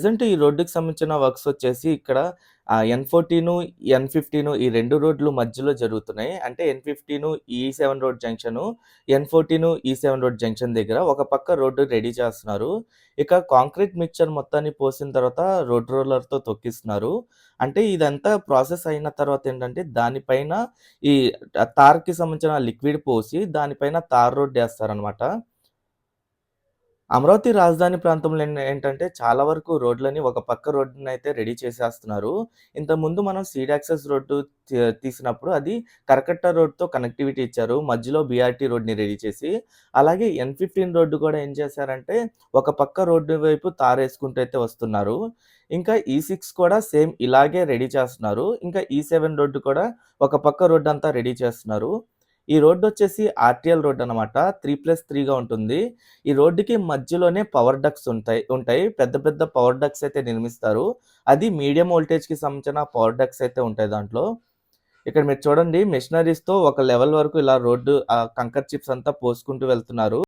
Present ఈ రోడ్డుకి సంబంధించిన వర్క్స్ వచ్చేసి ఇక్కడ ఎన్ ఫోర్టీను, ఎన్ ఫిఫ్టీను ఈ రెండు రోడ్లు మధ్యలో జరుగుతున్నాయి. అంటే ఎన్ ఫిఫ్టీను ఈ seven road junction, N forty ఈ సెవెన్ రోడ్ జంక్షన్ దగ్గర ఒక పక్క రోడ్డు రెడీ చేస్తున్నారు. ఇక కాంక్రీట్ మిక్చర్ మొత్తాన్ని పోసిన తర్వాత రోడ్ రోలర్‌తో తొక్కిస్తున్నారు. అంటే ఇదంతా ప్రాసెస్ అయిన తర్వాత ఏంటంటే దానిపైన ఈ తార్‌కి సంబంధించిన లిక్విడ్ పోసి దానిపైన తార్ రోడ్ వేస్తారనమాట అమరావతి రాజధాని ప్రాంతంలో ఏంటంటే చాలా వరకు రోడ్లని ఒక పక్క రోడ్డుని అయితే రెడీ చేసేస్తున్నారు. ఇంతకుముందు మనం సీడ్ యాక్సెస్ రోడ్డు తీసినప్పుడు అది కరకట్ట రోడ్‌తో కనెక్టివిటీ ఇచ్చారు. మధ్యలో బీఆర్‌టీ రోడ్‌ని రెడీ చేసి. అలాగే ఎన్ ఫిఫ్టీన్ రోడ్డు కూడా ఏం చేశారంటే ఒక పక్క రోడ్డు వైపు తారేసుకుంటూ అయితే వస్తున్నారు. ఇంకా ఈ సిక్స్ కూడా సేమ్ ఇలాగే రెడీ చేస్తున్నారు. ఇంకా ఈ సెవెన్ రోడ్డు కూడా ఒక పక్క రోడ్డు అంతా రెడీ చేస్తున్నారు. ఈ రోడ్డు వచ్చేసి ఆర్‌టీఎల్ రోడ్ అనమాట. 3+3గా ఉంటుంది. ఈ రోడ్డుకి మధ్యలోనే పవర్ డక్స్ ఉంటాయి ఉంటాయి. పెద్ద పెద్ద పవర్ డక్స్ అయితే నిర్మిస్తారు. అది మీడియం వోల్టేజ్‌కి సంబంధించిన పవర్ డక్స్ అయితే ఉంటాయి దాంట్లో. ఇక్కడ మీరు చూడండి మెషినరీస్‌తో ఒక లెవెల్ వరకు ఇలా రోడ్డు కంకర్ చిప్స్ అంతా పోసుకుంటూ వెళ్తున్నారు.